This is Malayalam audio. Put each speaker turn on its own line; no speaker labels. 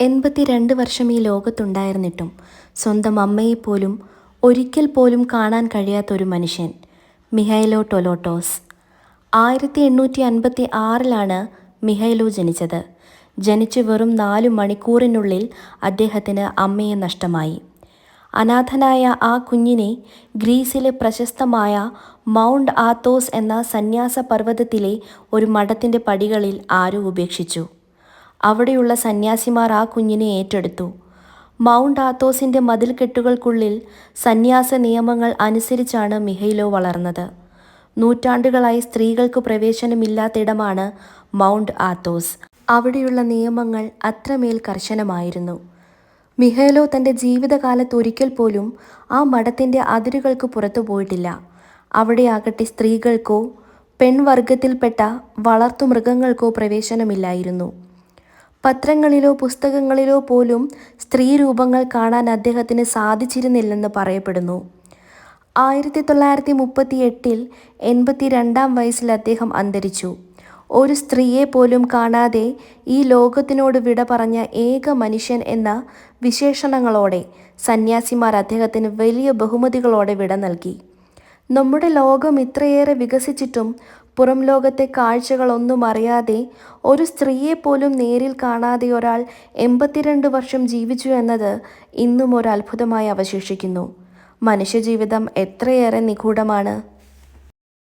എൺപത്തിരണ്ട് വർഷം ഈ ലോകത്തുണ്ടായിരുന്നിട്ടും സ്വന്തം അമ്മയെപ്പോലും ഒരിക്കൽ പോലും കാണാൻ കഴിയാത്തൊരു മനുഷ്യൻ. മിഹൈലോ ടൊലോട്ടോസ്. ആയിരത്തി എണ്ണൂറ്റി അൻപത്തി ആറിലാണ് മിഹൈലോ ജനിച്ചത്. ജനിച്ച് വെറും നാലു മണിക്കൂറിനുള്ളിൽ അദ്ദേഹത്തിന് അമ്മയെ നഷ്ടമായി. അനാഥനായ ആ കുഞ്ഞിനെ ഗ്രീസിലെ പ്രശസ്തമായ മൗണ്ട് ആത്തോസ് എന്ന സന്യാസ പർവതത്തിലെ ഒരു മഠത്തിന്റെ പടികളിൽ ആരോ ഉപേക്ഷിച്ചു. അവിടെയുള്ള സന്യാസിമാർ ആ കുഞ്ഞിനെ ഏറ്റെടുത്തു. മൗണ്ട് ആത്തോസിന്റെ മതിൽക്കെട്ടുകൾക്കുള്ളിൽ സന്യാസ നിയമങ്ങൾ അനുസരിച്ചാണ് മിഹൈലോ വളർന്നത്. നൂറ്റാണ്ടുകളായി സ്ത്രീകൾക്ക് പ്രവേശനമില്ലാത്തിടമാണ് മൗണ്ട് ആത്തോസ്. അവിടെയുള്ള നിയമങ്ങൾ അത്രമേൽ കർശനമായിരുന്നു. മിഹേലോ തന്റെ ജീവിതകാലത്ത് ഒരിക്കൽ പോലും ആ മഠത്തിന്റെ അതിരുകൾക്ക് പുറത്തു പോയിട്ടില്ല. അവിടെയാകട്ടെ സ്ത്രീകൾക്കോ പെൺവർഗത്തിൽപ്പെട്ട വളർത്തുമൃഗങ്ങൾക്കോ പ്രവേശനമില്ലായിരുന്നു. പത്രങ്ങളിലോ പുസ്തകങ്ങളിലോ പോലും സ്ത്രീ രൂപങ്ങൾ കാണാൻ അദ്ദേഹത്തിന് സാധിച്ചിരുന്നില്ലെന്ന് പറയപ്പെടുന്നു. ആയിരത്തി തൊള്ളായിരത്തി മുപ്പത്തി എട്ടിൽ എൺപത്തി രണ്ടാം വയസ്സിൽ അദ്ദേഹം അന്തരിച്ചു. ഒരു സ്ത്രീയെ പോലും കാണാതെ ഈ ലോകത്തിനോട് വിട പറഞ്ഞ ഏക മനുഷ്യൻ എന്ന വിശേഷണങ്ങളോടെ സന്യാസിമാർ അദ്ദേഹത്തിന് വലിയ ബഹുമതികളോടെ വിട നൽകി. നമ്മുടെ ലോകം ഇത്രയേറെ വികസിച്ചിട്ടും പുറം ലോകത്തെ കാഴ്ചകളൊന്നും അറിയാതെ ഒരു സ്ത്രീയെ പോലും നേരിൽ കാണാതെ ഒരാൾ എൺപത്തിരണ്ട് വർഷം ജീവിച്ചു എന്നത് ഇന്നും ഒരു അത്ഭുതമായി അവശേഷിക്കുന്നു. മനുഷ്യജീവിതം എത്രയേറെ നിഗൂഢമാണ്.